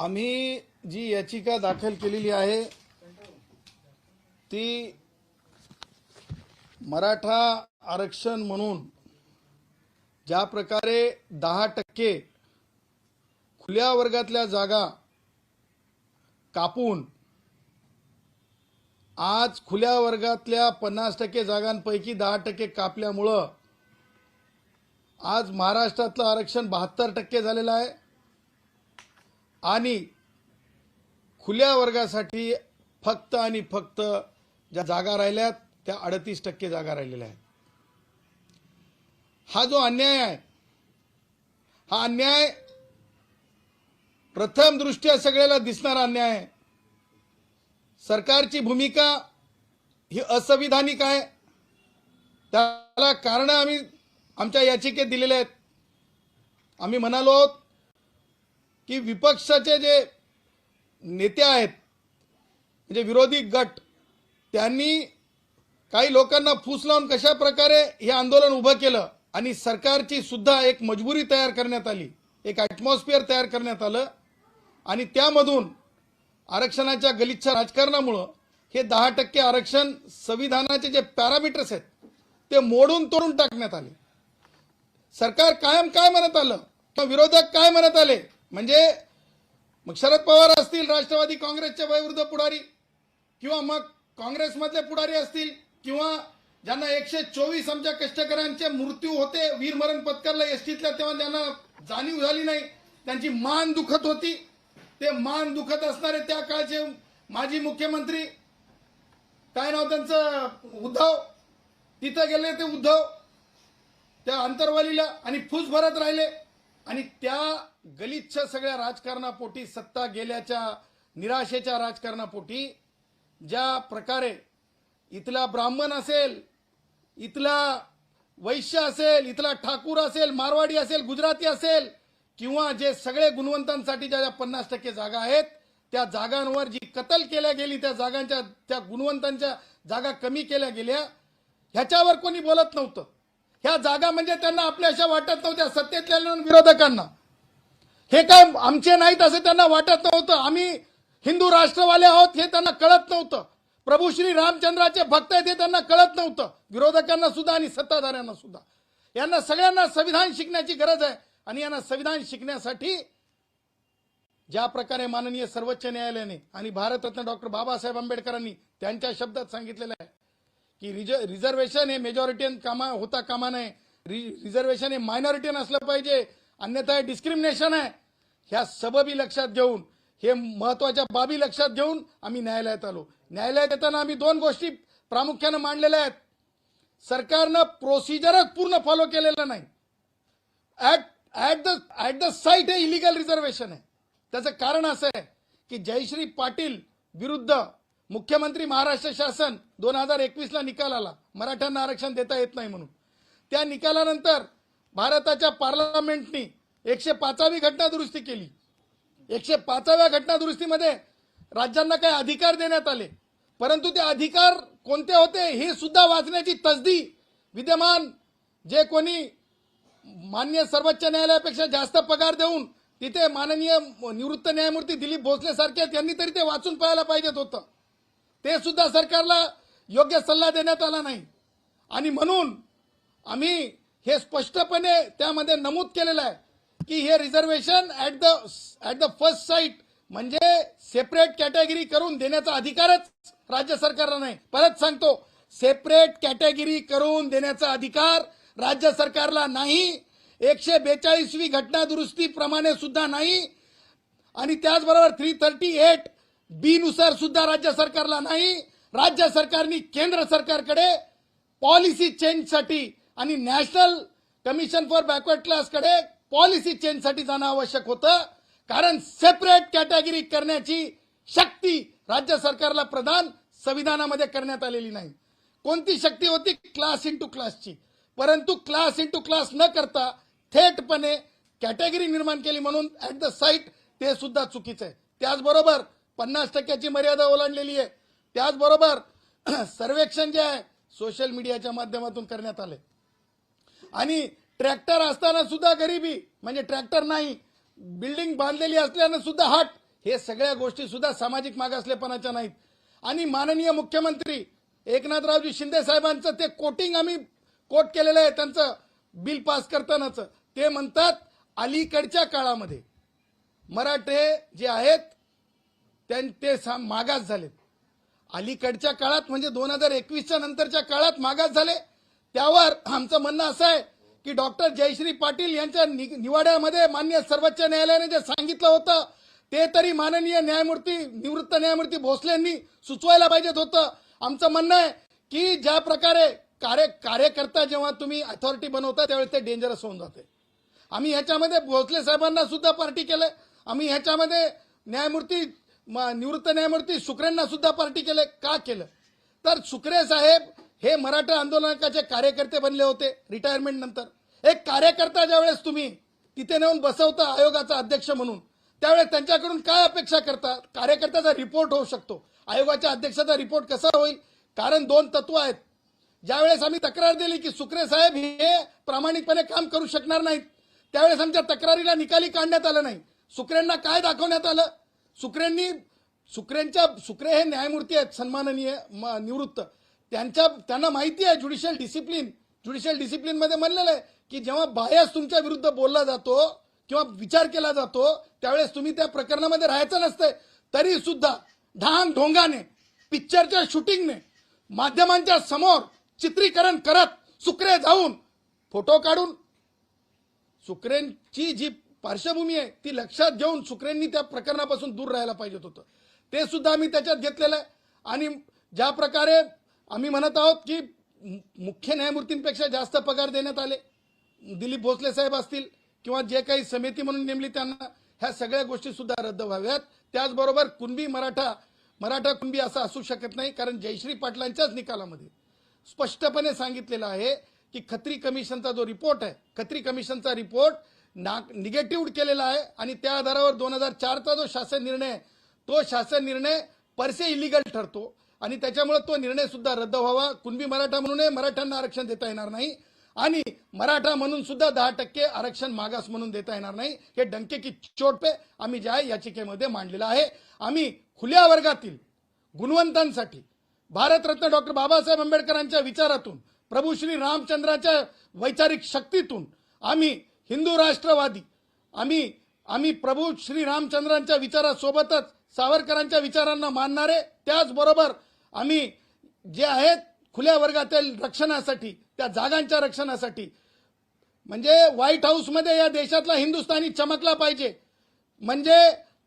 आम्ही जी याचिका दाखल केलेली आहे ती मराठा आरक्षण म्हणून ज्या प्रकारे दहा टक्के खुल्या वर्गातल्या जागा कापून आज खुल्या वर्गातल्या पन्नास टक्के जागांपैकी दहा टक्के कापल्यामुळं आज महाराष्ट्रातलं आरक्षण बहात्तर टक्के झालेलं आहे. आणि खुल्या वर्गासाठी फक्त आणि फक्त ज्या जागा राहिल्यात त्या अडतीस टक्के जागा राहिलेल्या आहेत. हा जो अन्याय आहे हा अन्याय प्रथम दृष्ट्या सगळ्याला दिसणारा अन्याय आहे. सरकारची भूमिका ही असंविधानिक आहे. त्याला कारण आम्ही आमच्या याचिकेत दिलेले आहेत. आम्ही म्हणालो आहोत की विपक्षाचे जे नेते आहेत म्हणजे विरोधी गट त्यांनी काही लोकांना फूस लावून कशा प्रकारे हे आंदोलन उभं केलं आणि सरकारची सुद्धा एक मजबुरी तयार करण्यात आली एक ॲटमॉस्फिअर तयार करण्यात आलं आणि त्यामधून आरक्षणाच्या गलिच्छ राजकारणामुळं हे दहा टक्के आरक्षण संविधानाचे जे पॅरामीटर्स आहेत ते मोडून तोडून टाकण्यात आले. सरकार कायम काय म्हणत आलं? किंवा विरोधक काय म्हणत आले? म्हणजे मग शरद पवार असतील राष्ट्रवादी काँग्रेसचे वयवृद्ध पुढारी किंवा मग काँग्रेसमधले पुढारी असतील किंवा ज्यांना एकशे चोवीस आमच्या कष्टकऱ्यांचे मृत्यू होते वीरमरण पत्करला एसटीतल्या तेव्हा त्यांना जाणीव झाली नाही. त्यांची मान दुखत होती. ते मान दुखत असणारे त्या काळचे माजी मुख्यमंत्री काय नाव त्यांचं उद्धव तिथं गेले ते उद्धव त्या अंतरवालीला आणि फूस भरत राहिले. आणि त्या गलिच्छ सगळ्या राजकारणापोटी सत्ता गेल्याच्या निराशेच्या राजकारणापोटी ज्या प्रकारे इथला ब्राह्मण असेल इथला वैश्य असेल इथला ठाकूर असेल मारवाडी असेल गुजराती असेल किंवा जे सगळे गुणवंतांसाठी ज्या ज्या पन्नास टक्के जागा आहेत त्या जागांवर जी कतल केल्या गेली त्या जागांच्या त्या गुणवंतांच्या जागा कमी केल्या गेल्या ह्याच्यावर कोणी बोलत नव्हतं. ह्या जागा म्हणजे त्यांना आपल्याशा वाटत नव्हत्या सत्तेतल्या विरोधकांना. हे काय आमचे नाहीत असं त्यांना वाटत नव्हतं. आम्ही हिंदू राष्ट्रवाले आहोत हे त्यांना कळत नव्हतं. प्रभू श्री रामचंद्राचे भक्त आहेत हे त्यांना कळत नव्हतं. विरोधकांना सुद्धा आणि सत्ताधाऱ्यांना सुद्धा. यांना सगळ्यांना संविधान शिकण्याची गरज आहे आणि यांना संविधान शिकण्यासाठी ज्या प्रकारे माननीय सर्वोच्च न्यायालयाने आणि भारतरत्न डॉक्टर बाबासाहेब आंबेडकरांनी त्यांच्या शब्दात सांगितलेलं आहे की रिज रिझर्वेशन हे मेजॉरिटीन कामा होता कामा नये. रि- रिझर्वेशन हे मायनॉरिटीन असलं पाहिजे. अन्यथा हे डिस्क्रिमिनेशन आहे. ह्या सबबी लक्षात घेऊन हे महत्त्वाच्या बाबी लक्षात घेऊन आम्ही न्यायालयात आलो. न्यायालयात येताना आम्ही दोन गोष्टी प्रामुख्यानं मांडलेल्या आहेत. सरकारनं प्रोसिजरच पूर्ण फॉलो केलेलं नाही. At at the at the site हे इलिगल रिझर्वेशन आहे. त्याचं कारण असं आहे की जयश्री पाटील विरुद्ध मुख्यमंत्री महाराष्ट्र शासन दोन हजार एकवीसला निकाल आला. मराठ्यांना आरक्षण देता येत नाही म्हणून. त्या निकालानंतर भारताच्या पार्लमेंटनी एकशे पाचावी घटनादुरुस्ती केली. एकशे पाचाव्या घटनादुरुस्तीमध्ये राज्यांना काही अधिकार देण्यात आले. परंतु ते अधिकार कोणते होते हे सुद्धा वाचण्याची तसदी विद्यमान जे कोणी मान्य सर्वोच्च न्यायालयापेक्षा जास्त पगार देऊन तिथे माननीय निवृत्त न्यायमूर्ती दिलीप भोसले सारखे आहेत, त्यांनी तरी ते वाचून पाहायला पाहिजेत होतं. ते सुद्धा सरकारला योग्य सल्ला देण्यात आला नाही. आणि म्हणून आम्ही हे स्पष्टपणे त्यामध्ये नमूद केलेलं आहे की हे reservation at the at the first site म्हणजे सेपरेट कॅटेगरी करून देण्याचा अधिकारच राज्य सरकारला नाही. परत सांगतो सेपरेट कॅटेगरी करून देण्याचा अधिकार राज्य सरकारला नाही. एकशे बेचाळीसवी घटना दुरुस्ती प्रमाणे सुद्धा नाही. आणि त्याचबरोबर थ्री थर्टी एट बी नुसार सुद्धा राज्य सरकारला नाही. राज्य सरकारने केंद्र सरकारकडे पॉलिसी चेंजसाठी आणि नॅशनल कमिशन फॉर बॅकवर्ड क्लासकडे पॉलिसी चेंजसाठी जाणं आवश्यक होतं. कारण सेपरेट कॅटेगरी करण्याची शक्ती राज्य सरकारला प्रदान संविधानामध्ये करण्यात आलेली नाही. कोणती शक्ती होती? क्लास इंटू क्लासची परंतु क्लास इंटू क्लास न करता थेटपणे कॅटेगरी निर्माण केली म्हणून ऍट द साईट ते सुद्धा चुकीचं आहे. त्याचबरोबर पन्नास टक्क्याची मर्यादा ओलांडलेली आहे. त्याचबरोबर सर्वेक्षण जे आहे सोशल मीडियाच्या माध्यमातून करण्यात आले आणि ट्रॅक्टर असताना सुद्धा गरिबी म्हणजे ट्रॅक्टर नाही बिल्डिंग बांधलेली असल्यानं सुद्धा हट हे सगळ्या गोष्टी सुद्धा सामाजिक मागासलेपणाच्या नाहीत. आणि माननीय मुख्यमंत्री एकनाथरावजी शिंदे साहेबांचं ते कोटिंग आम्ही कोट केलेलं आहे त्यांचं बिल पास करतानाच. ते म्हणतात अलीकडच्या काळामध्ये मराठे जे आहेत त्यां- ते सा- मागास झालेत. अलीकडच्या काळात म्हणजे दोन हजार एकवीसच्या नंतरच्या काळात मागास झाले त्यावर आमचं म्हणणं असं आहे की डॉक्टर जयश्री पाटील यांच्या नि- निवाड्यामध्ये मान्य सर्वोच्च न्यायालयाने जे सांगितलं होतं ते तरी माननीय न्यायमूर्ती निवृत्त न्यायमूर्ती भोसले यांनी सुचवायला पाहिजेत होतं. आमचं म्हणणं आहे की ज्या प्रकारे कार्य कार्यकर्ता जेव्हा तुम्ही अथॉरिटी बनवता त्यावेळेस ते डेंजरस होऊन जाते. आम्ही ह्याच्यामध्ये भोसले साहेबांना सुद्धा पार्टी केलं. आम्ही ह्याच्यामध्ये न्यायमूर्ती निवृत्त न्यायमूर्ती शुक्रेंना सुद्धा पार्टी केलं. का केलं? तर शुक्रे साहेब हे मराठा आंदोलनाचे कार्यकर्ते बनले होते रिटायरमेंट नंतर. एक कार्यकर्ता ज्यावेळेस तुम्ही तिथे नेऊन बसवता आयोगाचा अध्यक्ष म्हणून त्यावेळेस त्यांच्याकडून काय अपेक्षा करता? कार्यकर्त्याचा रिपोर्ट होऊ शकतो. आयोगाच्या अध्यक्षाचा रिपोर्ट कसा होईल? कारण दोन तत्व आहेत. ज्यावेळेस आम्ही तक्रार दिली की सुक्रे साहेब हे प्रामाणिकपणे काम करू शकणार नाहीत त्यावेळेस आमच्या तक्रारीला निकाली काढण्यात आलं नाही. सुक्रेंना काय दाखवण्यात आलं? सुक्रेंनी सुक्रेंच्या सुक्रे हे न्यायमूर्ती आहेत सन्माननीय निवृत्त. त्यांच्या त्यांना माहिती आहे ज्युडिशियल डिसिप्लिन ज्युडिशियल डिसिप्लिनमध्ये म्हणलेलं आहे की जेव्हा बायस तुमच्या विरुद्ध बोलला जातो किंवा विचार केला जातो त्यावेळेस तुम्ही त्या प्रकरणामध्ये राहायचं नसतंय. तरी सुद्धा ढांग ढोंगाने पिक्चरच्या शूटिंगने माध्यमांच्या समोर चित्रीकरण करत सुक्रे जाऊन फोटो काढून सुक्रेनची जी पार्श्वभूमी आहे ती लक्षात घेऊन सुक्रेंनी त्या प्रकरणापासून दूर राहायला पाहिजेत होतं. ते सुद्धा आम्ही त्याच्यात घेतलेलं आहे. आणि ज्या प्रकारे आम्ही म्हणत आहोत की मुख्य न्यायमूर्तींपेक्षा जास्त पगार देण्यात आले. दिलीप भोसले साहेब असतील किंवा जे काही समिती म्हणून नेमली त्यांना ह्या सगळ्या गोष्टी सुद्धा रद्द व्हाव्यात. त्याचबरोबर कुणबी मराठा मराठा कुणबी असं असू शकत नाही कारण जयश्री पाटलांच्याच निकालामध्ये स्पष्टपणे सांगितलेलं आहे की खत्री कमिशनचा जो रिपोर्ट आहे खत्री कमिशनचा रिपोर्ट ना निगेटिव्ह केलेला आहे आणि त्या आधारावर दोन हजार चारचा जो शासन निर्णय तो शासन निर्णय परसे इलिगल ठरतो. आणि त्याच्यामुळे तो निर्णय सुद्धा रद्द व्हावा. कुणबी मराठा म्हणूनही मराठ्यांना आरक्षण देता येणार नाही. आणि मराठा म्हणून सुद्धा दहा टक्के आरक्षण मागास म्हणून देता येणार नाही. हे डंके की चोट पे आम्ही ज्या याचिकेमध्ये मांडलेलं आहे. आम्ही खुल्या वर्गातील गुणवंतांसाठी भारतरत्न डॉक्टर बाबासाहेब आंबेडकरांच्या विचारातून प्रभू श्री रामचंद्राच्या वैचारिक शक्तीतून आम्ही हिंदू राष्ट्रवादी आम्ही आम्ही प्रभू श्री रामचंद्रांच्या विचारासोबतच सावरकरांच्या विचारांना मानणारे त्याचबरोबर आम्ही जे आहेत खुल्या वर्गातील रक्षणासाठी त्या जागांच्या रक्षणासाठी. म्हणजे व्हाईट हाऊसमध्ये या देशातला हिंदुस्थानी चमकला पाहिजे. म्हणजे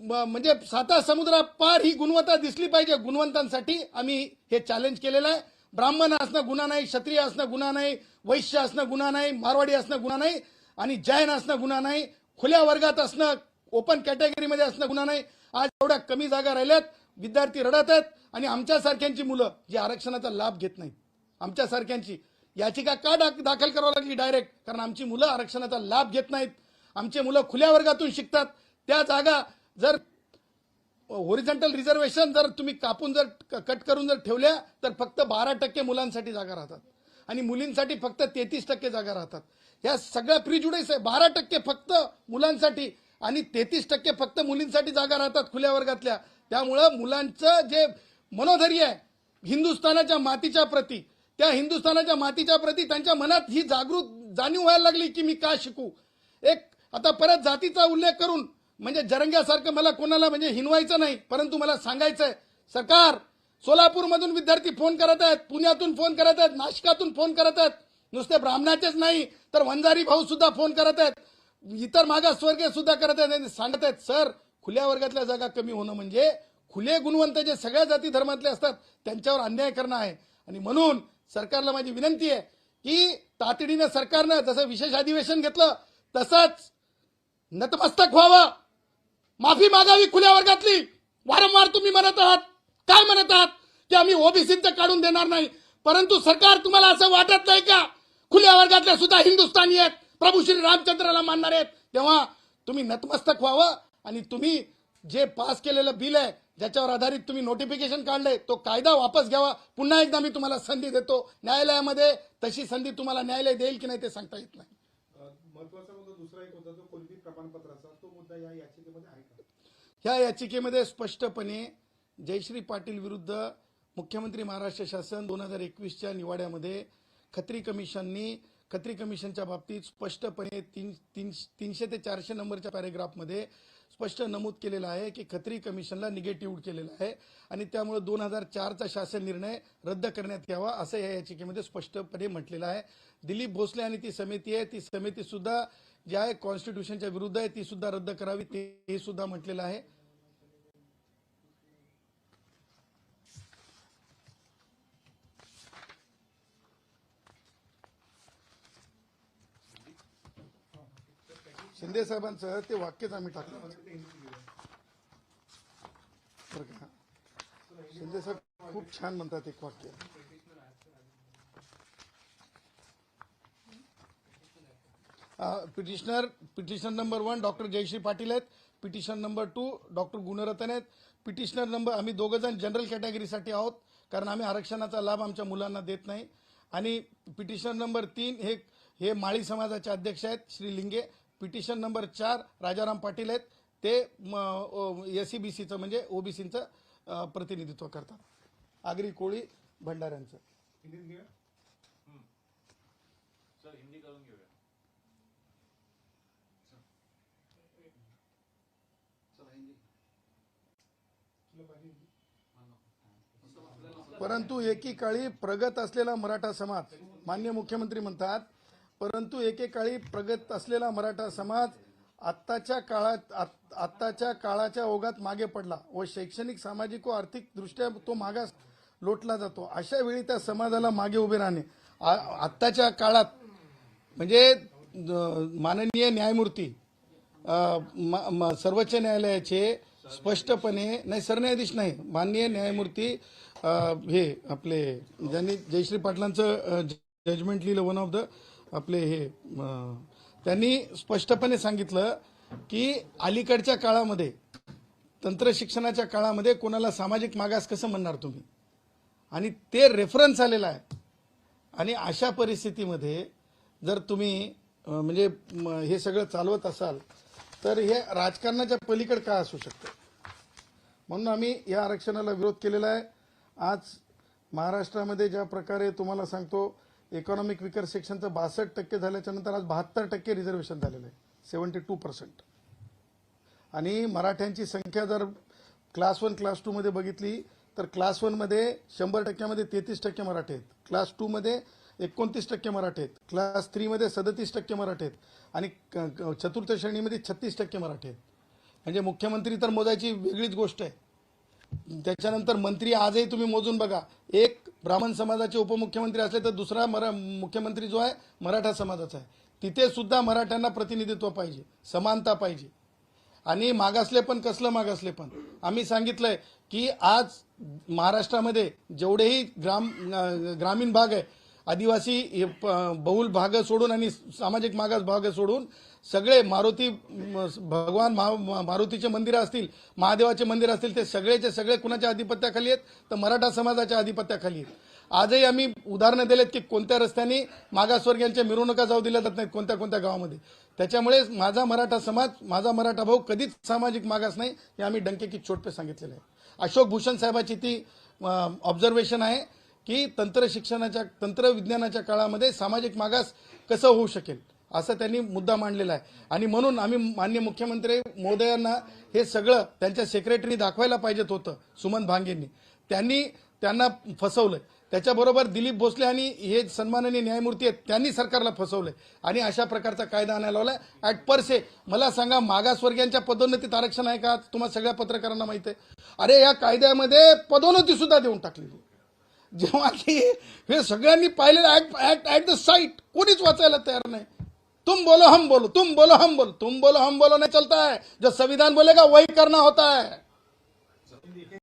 म्हणजे साता समुद्रा पार ही गुणवत्ता दिसली पाहिजे गुणवंतांसाठी. आम्ही हे चॅलेंज केलेलं आहे. ब्राह्मण असणं गुन्हा नाही क्षत्रिय असणं गुन्हा नाही वैश्य असणं गुन्हा नाही मारवाडी असणं गुन्हा नाही आणि जैन असणं गुन्हा नाही. खुल्या वर्गात असणं ओपन कॅटेगरीमध्ये असणं गुन्हा नाही. आज एवढ्या कमी जागा राहिल्यात. विद्यार्थी रडत आहेत आणि आमच्यासारख्यांची मुलं जी आरक्षणाचा लाभ घेत नाहीत. आमच्यासारख्यांची. याचिका का दाख- दाखल करावं लागली डायरेक्ट कारण आमची मुलं आरक्षणाचा लाभ घेत नाहीत. आमचे मुलं खुल्या वर्गातून शिकतात. त्या जागा जर ओरिजेंटल रिझर्वेशन जर तुम्ही कापून जर कट करून जर ठेवल्या तर फक्त बारा टक्के मुलांसाठी जागा राहतात. आणि मुलींसाठी फक्त तेहतीस टक्के जागा राहतात. या सगळ्या प्रिजुडाईस आहे बारा टक्के फक्त मुलांसाठी आणि तेहतीस टक्के फक्त मुलींसाठी जागा राहतात खुल्या वर्गातल्या. त्यामुळं मुलांचं जे मनोधैर्य आहे हिंदुस्थानाच्या मातीच्या प्रती त्या हिंदुस्थानाच्या मातीच्या प्रती त्यांच्या मनात ही जागृत जाणीव व्हायला लागली की मी का शिकू? एक आता परत जातीचा उल्लेख करून म्हणजे जरंग्यासारखं मला कोणाला म्हणजे हिनवायचं नाही परंतु मला सांगायचंय सरकार सोलापूरमधून विद्यार्थी फोन करत आहेत पुण्यातून फोन करत आहेत नाशिकातून फोन करत आहेत नुसते ब्राह्मणाचेच नाही तर वंजारी भाऊ सुद्धा फोन करत आहेत इतर मागासवर्गीय सुद्धा करत आहेत सांगत आहेत सर खुल्या वर्गातल्या जागा कमी होणं म्हणजे खुले गुणवंत जे सगळ्या जाती धर्मातले असतात त्यांच्यावर अन्याय करणं आहे. आणि म्हणून सरकारला माझी विनंती आहे की तातडीनं सरकारनं जसं विशेष अधिवेशन घेतलं तसंच नतमस्तक व्हावं. माफी मागावी खुल्या वर्गातली. वारंवार तुम्ही म्हणत आहात. काय म्हणत आहात? की आम्ही ओबीसीचं काढून देणार नाही. परंतु सरकार तुम्हाला असं वाटत नाही का? खुल्या वर्गातल्या सुद्धा हिंदुस्थानी आहेत. प्रभू श्री रामचंद्राला मानणार आहेत. तेव्हा तुम्ही नतमस्तक व्हावं. आणि तुम्ही जे पास केलेलं बिल आहे ज्याच्यावर आधारित तुम्ही नोटिफिकेशन काढलंय तो कायदा वापस घ्यावा. पुन्हा एकदा मी तुम्हाला संधी देतो. न्यायालयामध्ये तशी संधी तुम्हाला न्यायालय देईल की नाही ते सांगता येत नाही. या ह्या याचिकेमध्ये स्पष्टपणे जयश्री पाटील विरुद्ध मुख्यमंत्री महाराष्ट्र शासन दोन हजार एकवीसच्या निवाड्यामध्ये खत्री कमिशननी खत्री कमिशनच्या बाबतीत स्पष्टपणे तीन तीन तीनशे ते चारशे नंबरच्या पॅरेग्राफमध्ये स्पष्ट नमूद केलेलं आहे की खत्री कमिशनला निगेटिव्ह केलेलं आहे आणि त्यामुळे दोन हजार चारचा शासन निर्णय रद्द करण्यात यावा असं या याचिकेमध्ये स्पष्टपणे म्हटलेलं आहे. दिलीप भोसले आणि ती समिती आहे. ती समिती सुद्धा जी आहे कॉन्स्टिट्यूशनच्या विरुद्ध आहे ती सुद्धा रद्द करावी ते हे सुद्धा म्हटलेलं आहे. शिंदे साहेबांचं ते वाक्यच आम्ही टाकलं. बरं का? शिंदे साहेब खूप छान म्हणतात एक वाक्य. Petitioner petitioner number one doctor Jayashree Patil आहेत. Petition number two doctor Gunratan आहेत. पिटिशनर नंबर आम्ही दोघं जण जनरल कॅटेगरीसाठी आहोत कारण आम्ही आरक्षणाचा लाभ आमच्या मुलांना देत नाही. आणि पिटिशनर नंबर तीन हे हे माळी समाजाचे अध्यक्ष आहेत श्री लिंगे. पिटिशन नंबर चार राजाराम पाटील आहेत. ते एस सी बी सीचं म्हणजे ओबीसीचं प्रतिनिधित्व करतात. आगरी कोळी भंडाऱ्यांचं. हिंदी करून घेऊया? परंतु एकेकाळी प्रगत असलेला मराठा समाज मान्य मुख्यमंत्री म्हणतात परंतु एकेकाळी प्रगत असलेला मराठा समाज आत्ताच्या काळात आत्ताच्या काळाच्या ओघात मागे पडला व शैक्षणिक सामाजिक व आर्थिक दृष्ट्या तो मागास लोटला जातो. अशा वेळी त्या समाजाला मागे उभे राहणे. आत्ताच्या काळात म्हणजे माननीय न्यायमूर्ती सर्वोच्च न्यायालयाचे स्पष्टपणे नाही सरन्यायाधीश नाही माननीय न्यायमूर्ती हे आपले ज्यांनी जयश्री पाटलांचं जजमेंट लिहिलं वन ऑफ द आपले हे त्यांनी स्पष्टपणे सांगितलं की अलीकडच्या काळामध्ये तंत्र शिक्षणाच्या काळामध्ये कोणाला सामाजिक मागास कसं म्हणणार तुम्ही? आणि ते रेफरन्स आलेलं आहे. आणि अशा परिस्थितीमध्ये जर तुम्ही म्हणजे हे सगळं चालवत असाल तर हे राजकारणाच्या पलीकडे का असू शकतं? म्हणून आम्ही या आरक्षणाला विरोध केलेला आहे. आज महाराष्ट्रामध्ये ज्या प्रकारे तुम्हाला सांगतो इकॉनॉमिक विकर सेक्शनचं बासष्ट टक्के झाल्याच्यानंतर आज बहात्तर टक्के रिझर्वेशन झालेलं आहे. सेवन्टी टू पर्सेंट आणि मराठ्यांची संख्या जर क्लास वन क्लास टूमध्ये बघितली तर क्लास वनमध्ये शंभर टक्क्यामध्ये तेहतीस टक्के मराठे आहेत. क्लास टूमध्ये एकोणतीस टक्के मराठे आहेत. क्लास थ्रीमध्ये सदतीस टक्के मराठे आहेत. आणि क- क- चतुर्थ श्रेणीमध्ये छत्तीस टक्के मराठे आहेत. म्हणजे मुख्यमंत्री तर मोजायची वेगळीच गोष्ट आहे. त्याच्यानंतर मंत्री आजही तुम्ही मोजून बघा. एक ब्राह्मण समाजाचे उपमुख्यमंत्री असले तर दुसरा मरा मुख्यमंत्री जो आहे मराठा समाजाचा आहे. तिथे सुद्धा मराठ्यांना प्रतिनिधित्व पाहिजे समानता पाहिजे. आणि मागासले पण कसलं मागासले पण. आम्ही सांगितलंय की आज महाराष्ट्रामध्ये जेवढेही ग्राम ग्रामीण भाग आहे आदिवासी बहुल भाग सोडून आणि सामाजिक मागास भाग सोडून सगळे मारुती भगवान मा- मारुतीचे मंदिरं असतील महादेवाचे मंदिर असतील ते सगळेचे सगळे कुणाच्या आधिपत्याखाली आहेत? तर मराठा समाजाच्या आधिपत्याखाली आहेत. आजही आम्ही उदाहरणं दिलेत की कोणत्या रस्त्याने मागासवर्गीयांच्या मिरवणुका जाऊ दिल्या जात नाहीत कोणत्या कोणत्या गावामध्ये. त्याच्यामुळे माझा मराठा समाज माझा मराठा भाऊ कधीच सामाजिक मागास नाही हे आम्ही डंकेकी छोटपे चोट सांगितलेलं आहे. अशोक भूषण साहेबाची ती ऑब्झर्वेशन आहे की तंत्र शिक्षणाच्या तंत्रविज्ञानाच्या काळामध्ये सामाजिक मागास कसं होऊ शकेल? असं त्यांनी मुद्दा मांडलेला आहे. आणि म्हणून आम्ही मान्य मुख्यमंत्री महोदयांना हे सगळं त्यांच्या सेक्रेटरी दाखवायला पाहिजेत होतं सुमन भांगेंनी. त्यांनी त्यांना फसवलंय. त्याच्याबरोबर दिलीप भोसले आणि हे सन्माननीय न्यायमूर्ती आहेत त्यांनी सरकारला फसवलंय. आणि अशा प्रकारचा कायदा आणायला लावला ॲट पर से मला सांगा मागासवर्गीयांच्या पदोन्नतीत आरक्षण आहे का? तुम्हाला सगळ्या पत्रकारांना माहिती आहे. अरे या कायद्यामध्ये पदोन्नती सुद्धा देऊन टाकलेली जेव्हा की हे सगळ्यांनी पाहिलेलं at at at the site कोणीच वाचायला तयार नाही. तुम बोलो हम बोलो तुम बोलो हम बोलो तुम बोलो हम बोलो नहीं चलता है। जो संविधान बोलेगा वही करना होता है।